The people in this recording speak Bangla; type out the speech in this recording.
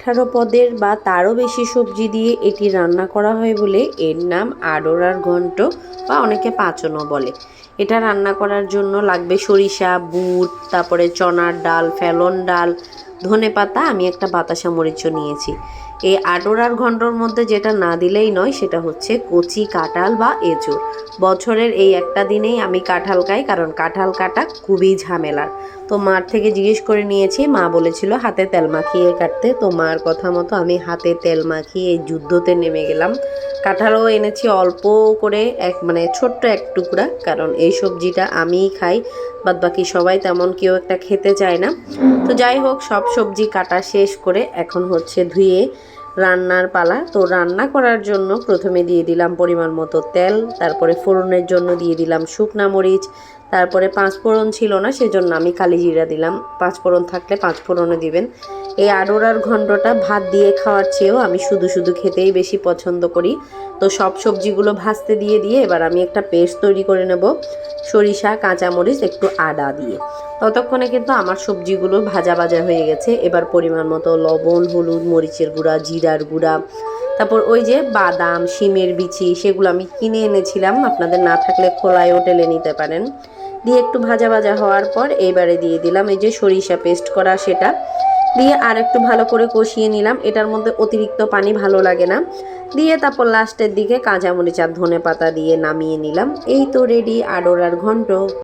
আঠারো পদের বা তারও বেশি সবজি দিয়ে এটি রান্না করা হয় বলে এর নাম আডোরার ঘন্ট বা অনেকে পাচনও বলে। এটা রান্না করার জন্য লাগবে সরিষা, বুট, তারপরে চনার ডাল, ফেলন ডাল ধনে পাতা, আমি একটা বাতাসা মরিচও নিয়েছি। এই আডোরার ঘন্টর মধ্যে যেটা না দিলেই নয়, সেটা হচ্ছে কচি, কাঁঠাল বা এঁচোড় বছরের এই একটা দিনেই আমি কাঁঠাল খাই, কারণ কাঁঠাল কাটা খুবই ঝামেলার। তো মার থেকে জিজ্ঞেস করে নিয়েছি, মা বলেছিল হাতে তেল মাখিয়ে কাটতে। তো মার কথা মতো আমি হাতে তেল মাখিয়ে এই যুদ্ধতে নেমে গেলাম। কাঁঠালও এনেছি অল্প করে, এক মানে ছোট্ট এক টুকরা, কারণ এই সবজিটা আমিই খাই বাদ বাকি সবাই তেমন কেউ একটা খেতে চায় না। তো যাই হোক, সব সবজি কাটা শেষ করে এখন হচ্ছে ধুয়ে রান্নার পালা। তো রান্না করার জন্য প্রথমে দিয়ে দিলাম পরিমাণ মতো তেল, তারপরে ফোড়নের জন্য দিয়ে দিলাম শুকনা মরিচ তারপরে পাঁচ ফোড়ন ছিল না, সেজন্য আমি কালি জিরা দিলাম। পাঁচ ফোড়ন থাকলে পাঁচ ফোড়নও দিবেন। এই আড়োরার ঘণ্টটা ভাত দিয়ে খাওয়ার চেয়েও আমি শুধু শুধু খেতেই বেশি পছন্দ করি। তো সব সবজিগুলো ভাজতে দিয়ে দিয়ে এবার আমি একটা পেস্ট তৈরি করে নেব। সরিষা, কাঁচামরিচ, একটু আদা দিয়ে। ততক্ষণে কিন্তু আমার সবজিগুলো ভাজা ভাজা হয়ে গেছে। এবার পরিমাণ মতো লবণ, হলুদ, মরিচের গুঁড়া, জিরার গুঁড়া তারপর ওই যে বাদাম, শিমের বিচি, সেগুলো আমি কিনে এনেছিলাম। আপনাদের না থাকলে খোলায় হোটেলে নিতে পারেন। দিয়ে একটু ভাজা ভাজা হওয়ার পর এইবারে দিয়ে দিলাম এই যে সরিষা পেস্ট করা সেটা। দিয়ে আর একটু ভালো করে কষিয়ে নিলাম। এটার মধ্যে অতিরিক্ত পানি ভালো লাগে না। দিয়ে তারপর লাস্টের দিকে কাঁচামরিচ আর ধনে পাতা দিয়ে নামিয়ে নিলাম। এই তো রেডি আডোরার ঘন্ট